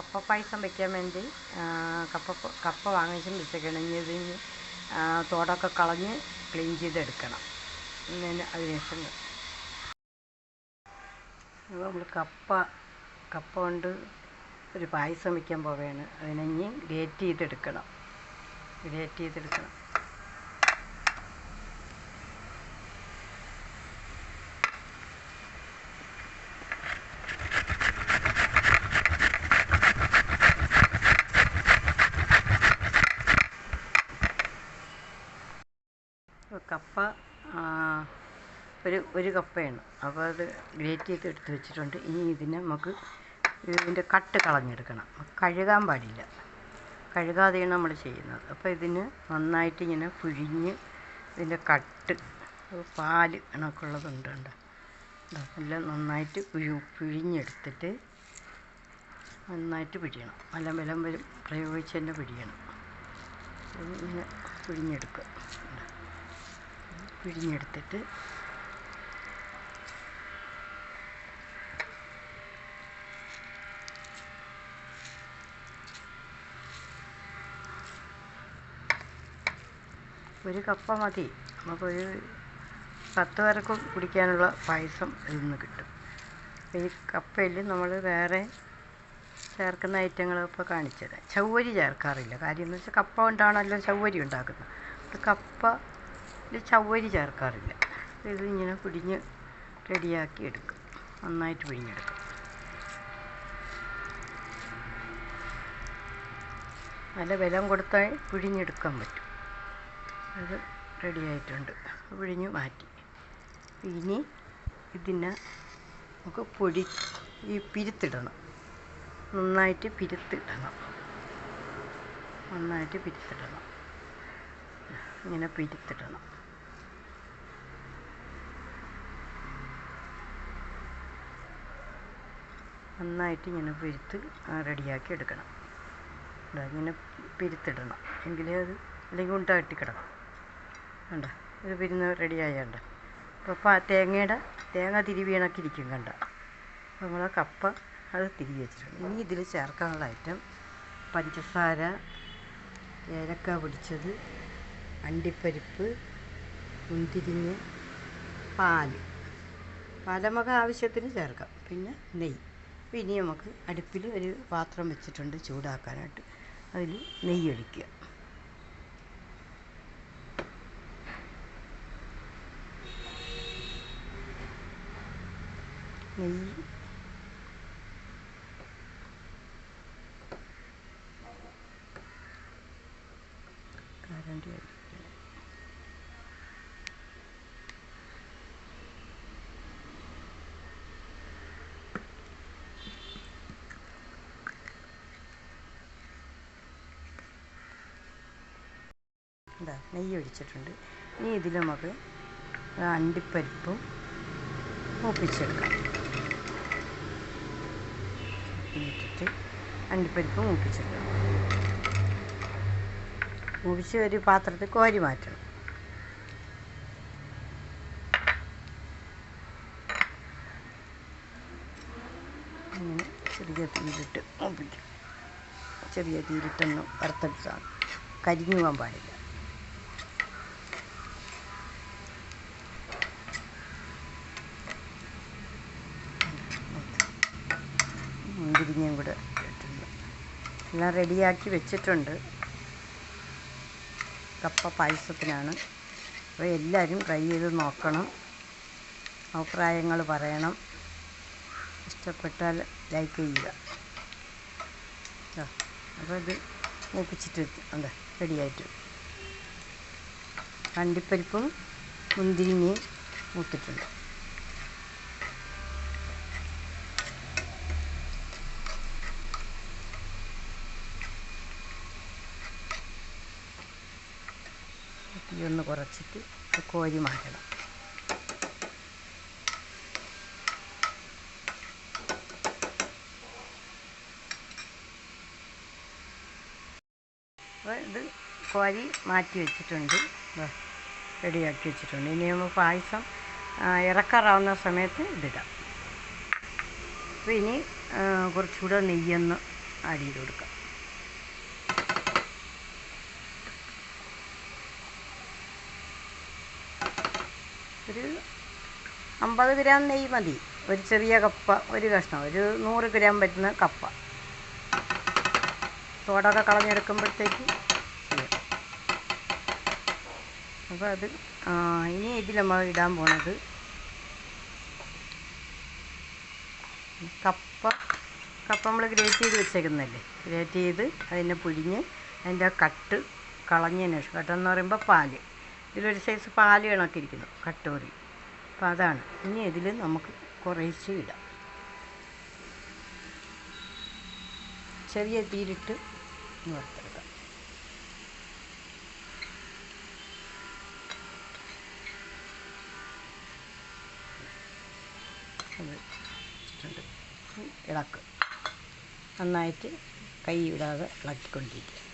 കപ്പ പായസം വെക്കാൻ വേണ്ടി കപ്പ കപ്പ വാങ്ങിച്ചും വെച്ചേക്കണം. ഇനി ഇതിന് തോടൊക്കെ കളഞ്ഞ് ക്ലീൻ ചെയ്തെടുക്കണം. അതിനുശേഷം. നമ്മൾ കപ്പ കപ്പ കൊണ്ട് ഒരു പായസം വയ്ക്കാൻ പോവുകയാണ്. അതിനെ ഗ്രേറ്റ് ചെയ്തെടുക്കണം. ഗ്രേറ്റ് ചെയ്തെടുക്കണം അപ്പോൾ കപ്പ ഒരു ഒരു കപ്പയാണ്. അപ്പോൾ അത് ഗ്രേറ്റ് ചെയ്ത് എടുത്ത് വെച്ചിട്ടുണ്ട്. ഇനി ഇതിനെ നമുക്ക് ഇതിന്റെ കട്ട് കളഞ്ഞെടുക്കണം. കഴുകാൻ പാടില്ല. കഴുകാതെയാണ് നമ്മൾ ചെയ്യുന്നത്. അപ്പോൾ ഇതിന് നന്നായിട്ട് ഇങ്ങനെ പിഴിഞ്ഞ് ഇതിന്റെ കട്ട് പാൽ കണക്കുള്ളതുണ്ട് കണ്ടോ? ദാ എല്ലാം നന്നായിട്ട് പിഴു പിഴിഞ്ഞെടുത്തിട്ട് നന്നായിട്ട് പിഴിയണം നല്ല വിലം വരും. പ്രയോഗിച്ച് തന്നെ പിഴിയണം ഇങ്ങനെ പിഴിഞ്ഞെടുക്കുക? പിഴിഞ്ഞെടുത്തിട്ട് ഒരു കപ്പ മതി. നമുക്കൊരു പത്ത് പേർക്ക് കുടിക്കാനുള്ള പായസം ഇതിൽ നിന്ന് കിട്ടും. ഈ കപ്പയിൽ നമ്മൾ വേറെ ചേർക്കുന്ന ഐറ്റങ്ങൾ ഇപ്പോൾ കാണിച്ചത്. ചവ്വരി ചേർക്കാറില്ല. കാര്യം എന്ന് വെച്ചാൽ കപ്പ കൊണ്ടാണല്ലോ ചവ്വരി ഉണ്ടാക്കുന്നത്. ഇത് കപ്പയിൽ ചവ്വരി ചേർക്കാറില്ല. ഇത് ഇങ്ങനെ പിടിഞ്ഞ് റെഡിയാക്കി എടുക്കും. നന്നായിട്ട് പിഴിഞ്ഞെടുക്കും. നല്ല ബലം കൊടുത്താൽ പിഴിഞ്ഞെടുക്കാൻ പറ്റും. അത് റെഡിയായിട്ടുണ്ട്. പിഴിഞ്ഞ് മാറ്റി. ഇനി ഇതിനെ നമുക്ക് പൊടി ഈ പിരുത്തിടണം. നന്നായിട്ട് പിരുത്തിടണം. നന്നായിട്ട് പിരുത്തിടണം. ഇങ്ങനെ പിരുത്തിടണം. നന്നായിട്ട് ഇങ്ങനെ പിരുത്ത് റെഡിയാക്കി എടുക്കണം. ദാ ഇങ്ങനെ പിരുത്തിടണം എങ്കിലേ അത് അല്ലെങ്കിൽ ഉണ്ട കിടക്കും. കണ്ട? ഇത് പിരുന്ന് റെഡിയായണ്ട അപ്പോൾ പാ തേങ്ങയുടെ തേങ്ങ തിരുവി ഇണക്കിരിക്കും കണ്ട? അപ്പോൾ നമ്മൾ കപ്പ അത് തിരികെ വെച്ചിട്ടുണ്ട്. ഇനി ഇതിൽ ചേർക്കാനുള്ള ഐറ്റം പഞ്ചസാര ഏലക്ക പൊടിച്ചത് അണ്ടിപ്പരിപ്പ് മുന്തിരിങ്ങ പാൽ പാലമക ആവശ്യത്തിന് ചേർക്കാം. പിന്നെ നെയ്യ്. അപ്പോൾ ഇനി നമുക്ക് അടുപ്പിൽ ഒരു പാത്രം വെച്ചിട്ടുണ്ട് ചൂടാക്കാനായിട്ട്. അതിൽ നെയ്യ് ഒഴിക്കുക നെയ്യ് എന്താ നെയ്യ് ഒഴിച്ചിട്ടുണ്ട്. ഇനി ഇതിൽ നമുക്ക് അണ്ടിപ്പരിപ്പും മൂപ്പിച്ചെടുക്കാം. ഇട്ടിട്ട് അണ്ടിപ്പരിപ്പ് മൂപ്പിച്ചെടുക്കാം. മൂപ്പിച്ച് ഒരു പാത്രത്തിൽ കോരി മാറ്റണം. ഇങ്ങനെ ചെറിയ തീയിലിട്ട് മൂപ്പിക്കും. ചെറിയ തീയിലിട്ടൊന്ന് വറുത്തെടുത്താണ് കരിഞ്ഞു പോകാൻ പാടില്ല. മുന്തിരിങ്ങയും കൂടെ ഇട്ടിട്ടുണ്ട്. എല്ലാം റെഡിയാക്കി വെച്ചിട്ടുണ്ട്. കപ്പ പായസത്തിനാണ്. അപ്പോൾ എല്ലാവരും ട്രൈ ചെയ്ത് നോക്കണം. അഭിപ്രായങ്ങൾ പറയണം. ഇഷ്ടപ്പെട്ടാൽ ലൈക്ക് ചെയ്യുക. അപ്പോൾ ഇത് മൂപ്പിച്ചിട്ട് ഉണ്ട് റെഡിയായിട്ട് അണ്ടിപ്പരിപ്പും മുന്തിരിങ്ങയും മൂത്തിട്ടുണ്ട് തീ ഒന്ന് കുറച്ചിട്ട് കോരി മാറ്റണം. അപ്പോൾ ഇത് കോരി മാറ്റി വെച്ചിട്ടുണ്ട്. റെഡിയാക്കി വെച്ചിട്ടുണ്ട്. ഇനി നമ്മൾ പായസം ഇറക്കാറാവുന്ന സമയത്ത് ഇതിടാം. അപ്പോൾ ഇനി കുറച്ചുകൂടെ നെയ്യൊന്ന് ആഡ് ചെയ്ത് കൊടുക്കാം. ഒരു അമ്പത് ഗ്രാം നെയ്യ് മതി. ഒരു ചെറിയ കപ്പ ഒരു കഷ്ണം. ഒരു നൂറ് ഗ്രാം പറ്റുന്ന കപ്പ. തോടൊക്കെ കളഞ്ഞെടുക്കുമ്പോഴത്തേക്ക് അപ്പോൾ അത് ഇനി ഇതിൽ നമ്മൾ ഇടാൻ പോണത് കപ്പ. കപ്പ നമ്മൾ ഗ്രേറ്റ് ചെയ്ത് വെച്ചേക്കുന്നതല്ലേ? ഗ്രേറ്റ് ചെയ്ത് അതിനെ പുഴിഞ്ഞ് അതിന്റെ കട്ട് കളഞ്ഞതിന് ശേഷം. കട്ടെന്ന് പറയുമ്പോൾ പാൽ. ഇതിലൊരു സൈസ് പാൽ കണക്കിരിക്കുന്നു കട്ടോറി അപ്പം അതാണ്. ഇനി ഇതിൽ നമുക്ക് കുറേശ്ശേ ഇടാം. ചെറിയ തീരിട്ട് വറുത്തെടുക്കാം. ഇളക്ക്. നന്നായിട്ട് കൈ വിടാതെ ഇളക്കിക്കൊണ്ടിരിക്കുക.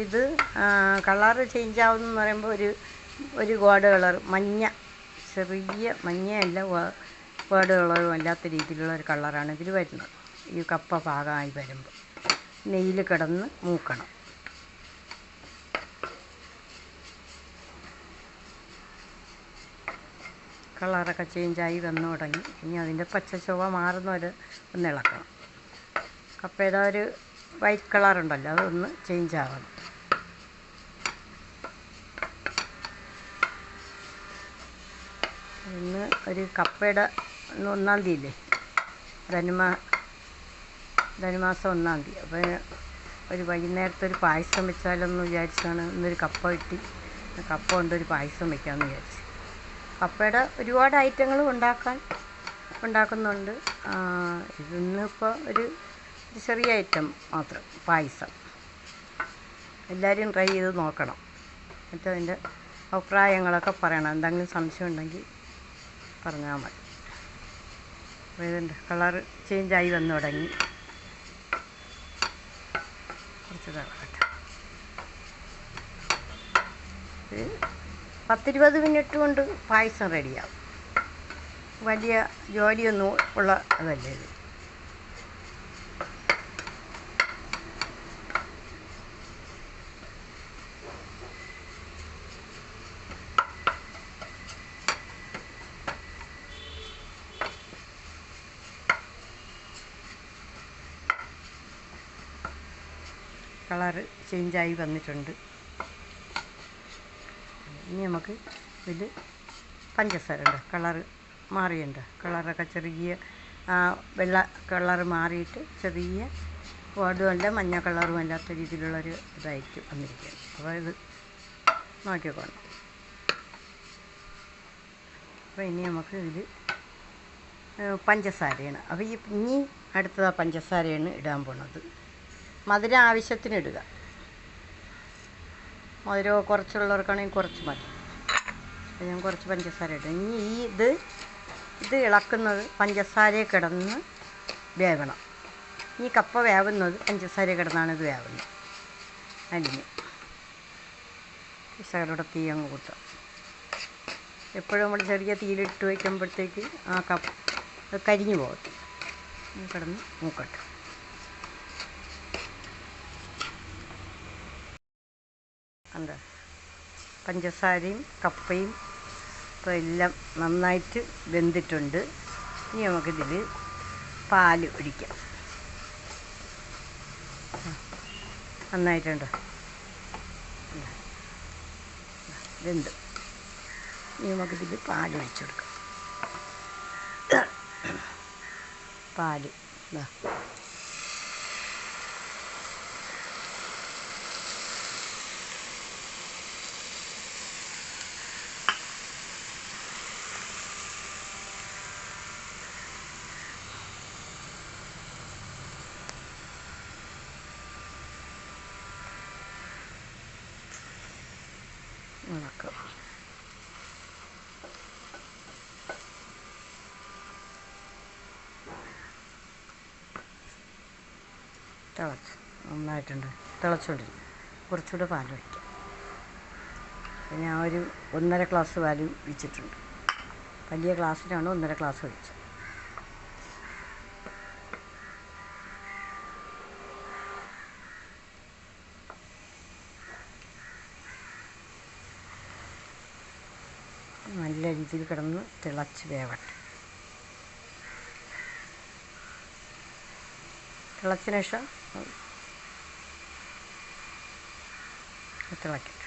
ഇത് കളറ് ചേഞ്ച് ആവുമെന്ന് പറയുമ്പോൾ ഒരു ഒരു ഗോഡ് കളർ മഞ്ഞ. ചെറിയ മഞ്ഞയല്ല ഗോഡ് കളറും അല്ലാത്ത രീതിയിലുള്ള ഒരു കളറാണ് ഇതിൽ വരുന്നത്. ഈ കപ്പ ഭാഗമായി വരുമ്പോൾ നെയ്യിൽ കിടന്ന് മൂക്കണം. കളറൊക്കെ ചേഞ്ചായി വന്നു തുടങ്ങി. ഇനി അതിന്റെ പച്ച ചുവ മാറുന്നവരെ ഒന്ന് ഇളക്കണം. കപ്പയുടെ ഒരു വൈറ്റ് കളറുണ്ടല്ലോ അതൊന്ന് ചേഞ്ച് ആവണം. ഇന്ന് ഒരു കപ്പയുടെ ഇന്ന് ഒന്നാം തീയതി ഇല്ലേ ധനുമാ ധനുമാസം ഒന്നാം തീയതി. അപ്പോൾ ഒരു വൈകുന്നേരത്തെ ഒരു പായസം വെച്ചാലെന്ന് വിചാരിച്ചാണ് ഇന്നൊരു കപ്പ കിട്ടി. കപ്പ കൊണ്ടൊരു പായസം വെക്കാമെന്ന് വിചാരിച്ചു. കപ്പയുടെ ഒരുപാട് ഐറ്റങ്ങൾ ഉണ്ടാക്കാൻ ഉണ്ടാക്കുന്നുണ്ട്. ഇതിന്നിപ്പോൾ ഒരു ചെറിയ ഐറ്റം മാത്രം പായസം. എല്ലാവരും ട്രൈ ചെയ്ത് നോക്കണം. എന്നിട്ട് അതിന്റെ അഭിപ്രായങ്ങളൊക്കെ പറയണം. എന്തെങ്കിലും സംശയം ഉണ്ടെങ്കിൽ പറഞ്ഞാൽ മതി. അപ്പോൾ കളർ ചേഞ്ചായി വന്നു തുടങ്ങി. കുറച്ച് തിളക്കട്ടെ പത്തിരുപത് മിനിറ്റ് കൊണ്ട് പായസം റെഡിയാവും വലിയ ജോലിയൊന്നും ഉള്ള അതല്ലേ ഇത്? കളറ് ചേഞ്ചായി വന്നിട്ടുണ്ട്. ഇനി നമുക്ക് ഇതിൽ പഞ്ചസാര ഉണ്ട് കളർ മാറിയുണ്ട് കളറൊക്കെ ചെറിയ വെള്ള കളർ മാറിയിട്ട് ചെറിയ വാടുമല്ല മഞ്ഞ കളറും അല്ലാത്ത രീതിയിലുള്ളൊരു ഇതായിട്ട് വന്നിരിക്കുകയാണ്. അപ്പോൾ ഇത് നോക്കിക്കോണം. അപ്പോൾ ഇനി നമുക്ക് ഇതിൽ പഞ്ചസാരയാണ്. അപ്പോൾ ഈ ഇനി അടുത്തത് പഞ്ചസാരയാണ് ഇടാൻ പോണത്. മധുരം ആവശ്യത്തിന് ഇടുക മധുരം കുറച്ചുള്ളവർക്കാണെങ്കിൽ കുറച്ച് മതി. ഞാൻ കുറച്ച് പഞ്ചസാര ഇടും. ഇനി ഈ ഇത് ഇത് ഇളക്കുന്നത് പഞ്ചസാരയെ കിടന്ന് വേവണം. ഈ കപ്പ വേവുന്നത് പഞ്ചസാര കിടന്നാണ് ഇത് വേവുന്നത്. അരിഞ്ഞ് ശകലൂടെ തീ അങ്ങ് കൂട്ടാം എപ്പോഴും നമ്മൾ ചെറിയ തീയിലിട്ട് വയ്ക്കുമ്പോഴത്തേക്ക് ആ കപ്പ് കരിഞ്ഞു പോകും. കിടന്ന് മൂക്കട്ടെ എന്താ പഞ്ചസാരയും കപ്പയും ഇപ്പോൾ എല്ലാം നന്നായിട്ട് വെന്തിട്ടുണ്ട്. ഇനി നമുക്കിതിൽ പാൽ ഒഴിക്കാം. നന്നായിട്ടുണ്ട്. വെന്ത്. ഇനി നമുക്കിതിൽ പാൽ ഒഴിച്ചു കൊടുക്കാം. ഇതാ തിളച്ച്. നന്നായിട്ടുണ്ട്. തിളച്ചുകൊണ്ടിരിക്കും കുറച്ചുകൂടെ പാൽ ഒഴിക്കാം. പിന്നെ ആ ഒരു ഒന്നര ഗ്ലാസ് പാൽ വെച്ചിട്ടുണ്ട് വലിയ ഗ്ലാസ്സിലാണ് ഒന്നര ഗ്ലാസ് ഒഴിച്ചത്. നല്ല രീതിയിൽ കിടന്ന് തിളച്ച് വേവട്ടെ. തിളച്ചിന് ശേഷം തിളക്കട്ടെ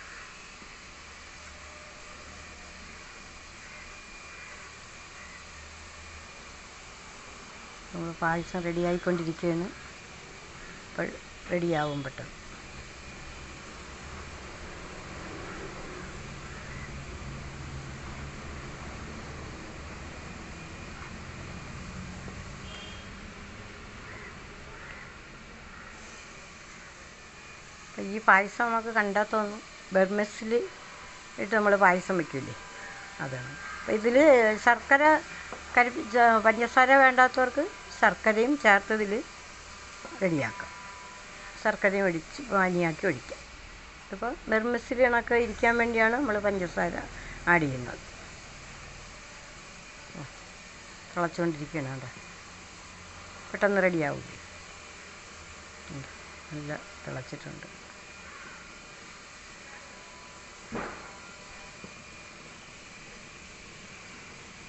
നമ്മൾ പായസം റെഡിയായിക്കൊണ്ടിരിക്കുകയാണ് അപ്പോൾ റെഡിയാവും പെട്ടെന്ന്. ഈ പായസം നമുക്ക് കണ്ടാൽ തോന്നും. ഇട്ട് നമ്മൾ പായസം വയ്ക്കില്ലേ അതാണ്. അപ്പം ഇതിൽ ശർക്കര കരി പഞ്ചസാര വേണ്ടാത്തവർക്ക് ശർക്കരയും ചേർത്തതിൽ റെഡിയാക്കാം. ശർക്കരയും ഒഴിച്ച് പാനിയാക്കി ഒഴിക്കാം. ഇപ്പോൾ ബർമെസിൽ കണക്ക് ഇരിക്കാൻ വേണ്ടിയാണ് നമ്മൾ പഞ്ചസാര ആഡ് ചെയ്യുന്നത്. തിളച്ചുകൊണ്ടിരിക്കുകയാണ് കേട്ടോ പെട്ടെന്ന് റെഡിയാവില്ലേ. നല്ല തിളച്ചിട്ടുണ്ട്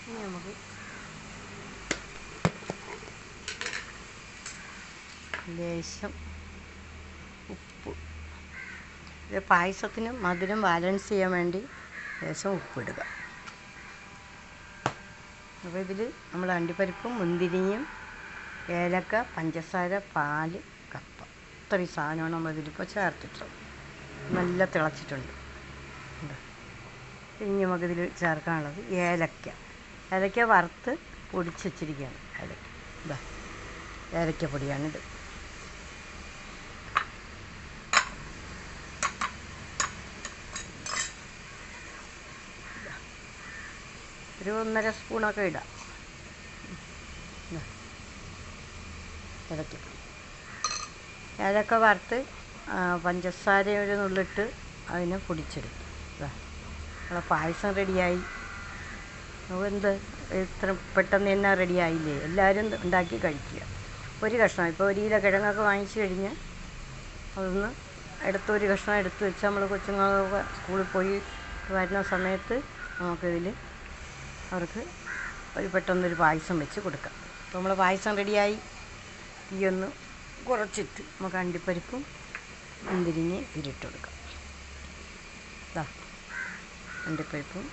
ഇനി നമുക്ക് ലേശം ഉപ്പ്. ഇത് പായസത്തിന് മധുരം ബാലൻസ് ചെയ്യാൻ വേണ്ടി ലേശം ഉപ്പിടുക. അപ്പോൾ ഇതിൽ നമ്മൾ അണ്ടിപ്പരിപ്പും മുന്തിരിയും ഏലക്ക പഞ്ചസാര പാൽ കപ്പ. ഇത്രയും സാധനമാണ് നമ്മൾ ഇതിലിപ്പോൾ ചേർത്തിട്ടുള്ളത്. നല്ല തിളച്ചിട്ടുണ്ട്. ഇനി ഇനി നമുക്കിതിൽ ചേർക്കാനുള്ളത് ഏലക്ക. ഏലക്ക വറുത്ത് പൊടിച്ച് വെച്ചിരിക്കുകയാണ്. ഏലക്ക. ഇതാ ഏലക്ക പൊടിയാണിത് ഒരു ഒന്നര സ്പൂണൊക്കെ ഇടാം. ഇതാ. ഏതൊക്കെ വറുത്ത് പഞ്ചസാര ഒരു നുള്ളിട്ട് അതിനെ പൊടിച്ചെടുക്കും. നമ്മളെ പായസം റെഡിയായി. എന്ത്? ഇത്ര പെട്ടെന്ന് തന്നെ റെഡിയായില്ലേ? എല്ലാവരും ഉണ്ടാക്കി കഴിക്കുക. ഒരു കഷ്ണം. ഇപ്പോൾ ഒരു കിലോ കിഴങ്ങൊക്കെ വാങ്ങിച്ചു കഴിഞ്ഞ് അതൊന്ന് എടുത്ത് ഒരു കഷ്ണം എടുത്ത് വെച്ച് നമ്മൾ കൊച്ചുങ്ങളൊക്കെ സ്കൂളിൽ പോയി വരുന്ന സമയത്ത് നമുക്കിതിൽ അവർക്ക് ഒരു പെട്ടെന്നൊരു പായസം വെച്ച് കൊടുക്കാം. അപ്പോൾ നമ്മൾ പായസം റെഡിയായി. തീയൊന്ന് കുറച്ചിട്ട് നമുക്ക് അണ്ടിപ്പരിപ്പും മുന്തിരിഞ്ഞ് ഇതിലിട്ട് കൊടുക്കാം. ഇതാ അണ്ടിപ്പരിപ്പും.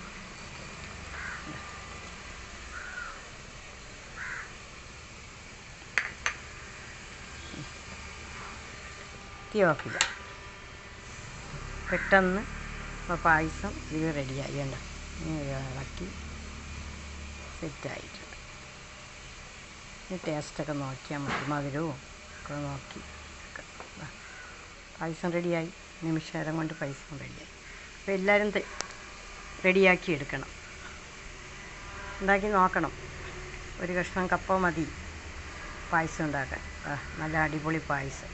തീ ഓഫില്ല പെട്ടെന്ന് പായസം ഇത് റെഡിയായി. വേണ്ട ഇളക്കി സെറ്റായിട്ടുണ്ട് ഇനി ടേസ്റ്റൊക്കെ നോക്കിയാൽ മതി. മധുരവും ഒക്കെ നോക്കി. പായസം റെഡിയായി നിമിഷേരം കൊണ്ട് പായസം റെഡിയായി അപ്പോൾ എല്ലാവരും റെഡിയാക്കി എടുക്കണം. ഉണ്ടാക്കി നോക്കണം. ഒരു കഷ്ണം കപ്പ മതി. പായസം ഉണ്ടാക്കാൻ. നല്ല അടിപൊളി പായസം.